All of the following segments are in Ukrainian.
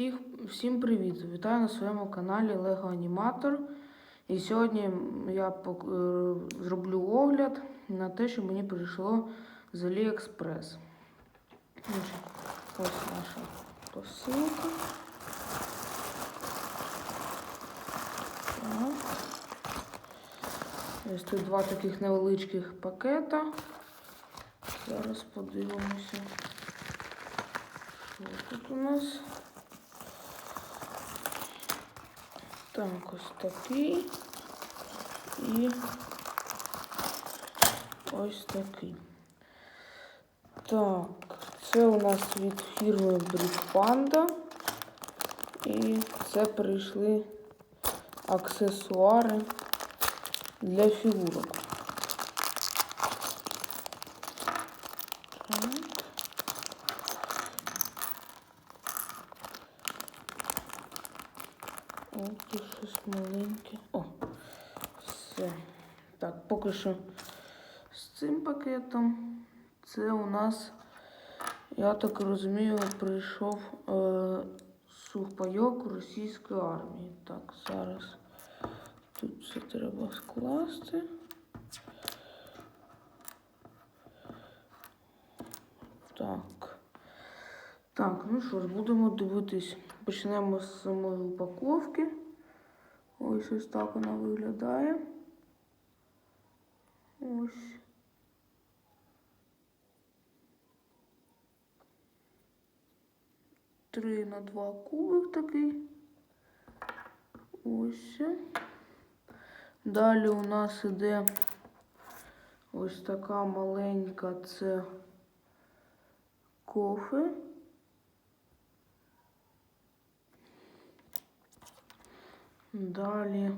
Всіх, всім привіт! Вітаю на своєму каналі Lego Аніматор. І сьогодні я е, зроблю огляд на те, що мені прийшло з AliExpress. Ось наша посилка. Ось тут два таких невеличких пакета. Зараз подивимося. Що тут у нас? Так, ось такий. І ось такий. Так, це у нас від фірми Brick. І це прийшли аксесуари для фігурок. Так. О, тут щось маленьке. О, все. Так, поки що з цим пакетом. Це у нас, я так розумію, прийшов е, сухпайок російської армії. Так, зараз тут все треба скласти. Так. Так, ну що ж, будемо дивитись. Почнемо з самої упаковки. Ось ось так вона виглядає. Ось. Три на два кубик такий. Ось. Далі у нас іде ось така маленька це кофе. Далі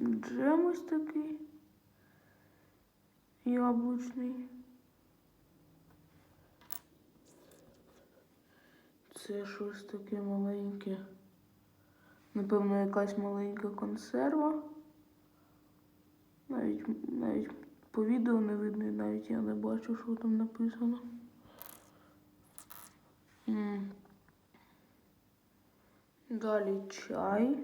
джем ось такий яблучний. Це щось таке маленьке. Напевно, якась маленька консерва. Навіть, навіть по відео не видно, навіть я не бачу, що там написано. Далі чай.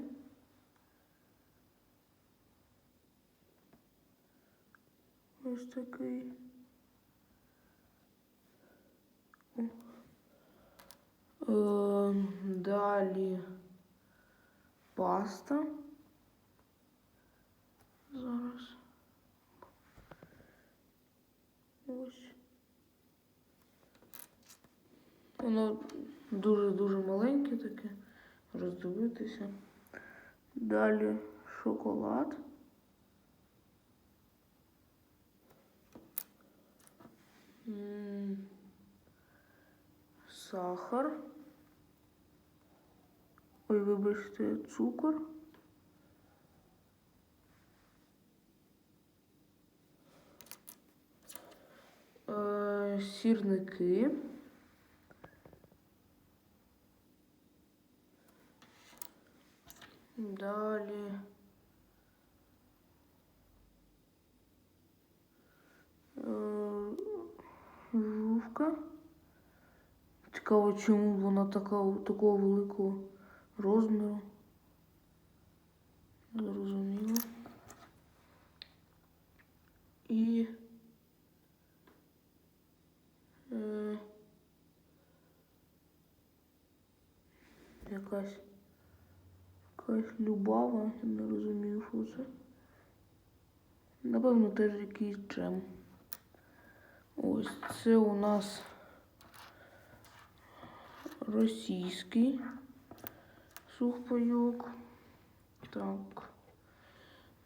Ось такий. О. Ем, Далі паста. Зараз. Ось. Воно дуже-дуже маленьке таке. Роздивитися. Далі шоколад. Сахар. Ой, вибачте, цукор. Е, Сірники. Далі. Е, Жувка. Цікаво, чому вона така, такого великого розміру. Зрозуміло. І е, якась Якась любава, я не розумію, що це. Напевно, теж якийсь джем. Ось це у нас російський сухпайок. Так.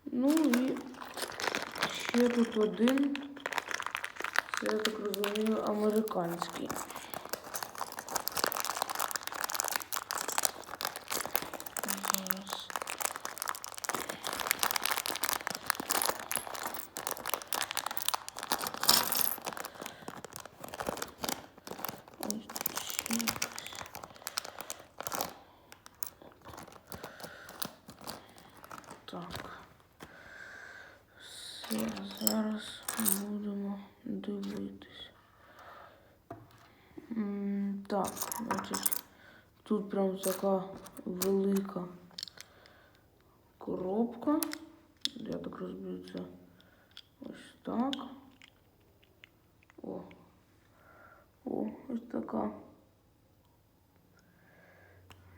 Ну і ще тут один. Це, я так розумію, американський. Зараз. Ось ще якось. Так. Все, зараз будемо дивитись. Так, значить, тут прям така велика коробка. Я так розбив це ось так. О. О, ось така.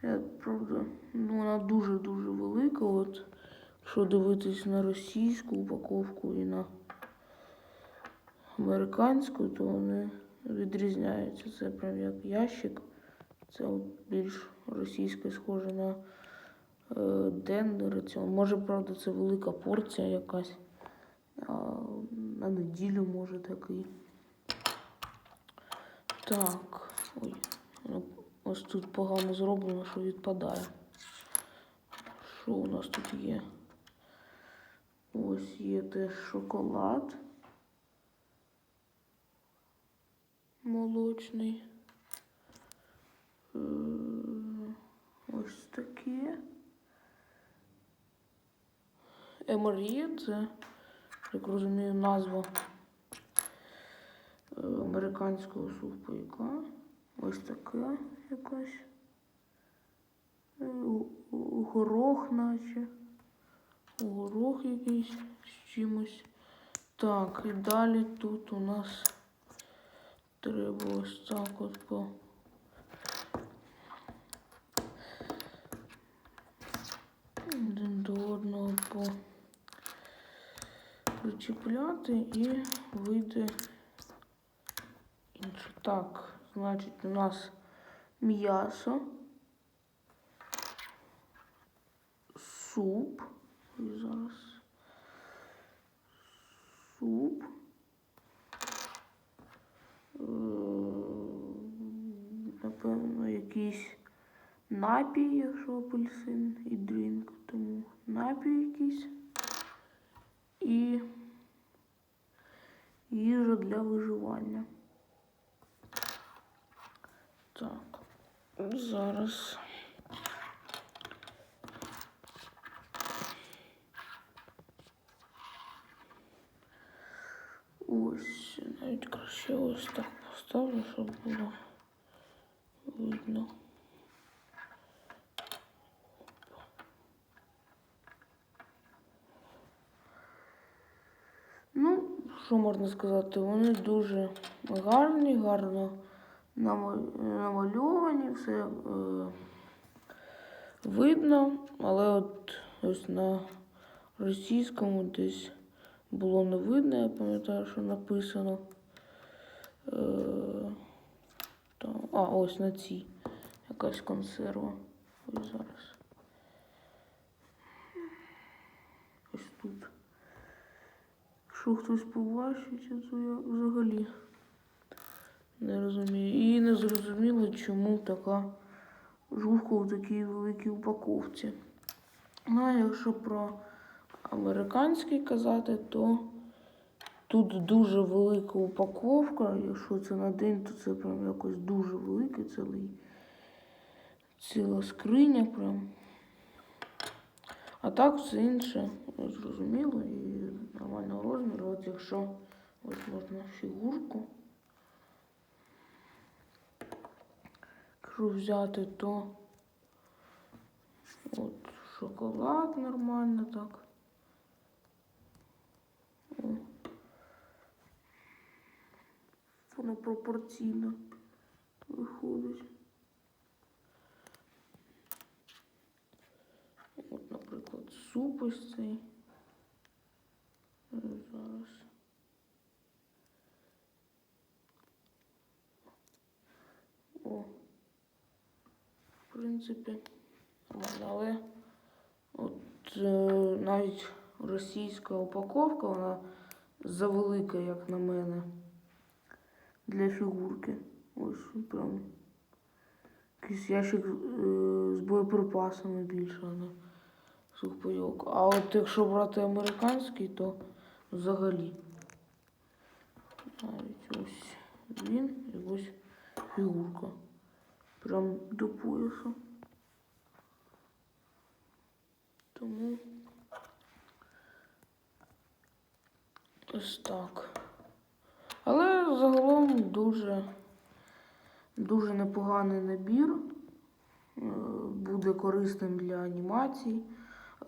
Я, правда, ну вона дуже-дуже велика. От, якщо дивитись на російську упаковку і на американську, то вони відрізняються. Це прям як ящик. Це більш російське схоже на е, денний раціон. Може, правда, це велика порція якась. А, на неділю може такий. Так. Ой. ну, Ось тут погано зроблено, що відпадає. Що у нас тут є? Ось є теж шоколад. Молочний. Е, Ось таке. Еморія, це, як розумію, назва е, американського сухпайка. Ось таке якась. Е, Горох, наче. Горох якийсь з чимось. Так, і далі тут у нас треба ось так от по. Один до одного по причіпляти і вийде інше. Так, значить, у нас м'ясо, суп. І зараз суп. якийсь напій, якщо апельсин і дрінк, тому напій якийсь. І їжа для виживання. Так, зараз. Ось, навіть краще ось так поставлю, щоб було Видно. Ну, що можна сказати? Вони дуже гарні, гарно намальовані, все е, видно, але от ось на російському десь було не видно, я пам'ятаю, що написано. Е, та, а, ось на цій якась консерва. Ось зараз. Ось тут. Якщо хтось побачить, то я взагалі не розумію. І не зрозуміло, чому така жувка в такій великій упаковці. Ну, а якщо про американський казати, то тут дуже велика упаковка. Якщо це на день, то це прям якось дуже велике, цілий, ціла скриня прям. А так все інше зрозуміло і нормального розміру. От якщо ось можна фігурку. Якщо взяти, то от шоколад нормально так. О. Воно пропорційно виходить. От, наприклад, суп ось цей. Е, Зараз. О. В принципі, але от е, навіть російська упаковка, вона завелика, як на мене, для фігурки. Ось прям якийсь ящик е, з боєприпасами більше на сухпайок. А от якщо брати американський, то взагалі. Навіть ось він і ось фігурка. Прям до поясу. Тому ось так. Загалом дуже Дуже непоганий набір. Е, Буде корисним для анімацій.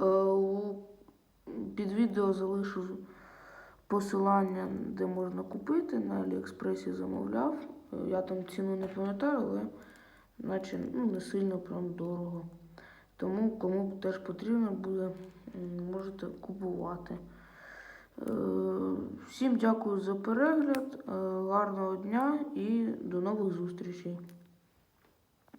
Е, Під відео залишу посилання, де можна купити. На Аліекспресі замовляв. Е, Я там ціну не пам'ятаю, але наче ну, не сильно прям дорого. Тому кому теж потрібно буде, можете купувати. Е, Всім дякую за перегляд, е, гарного дня і до нових зустрічей.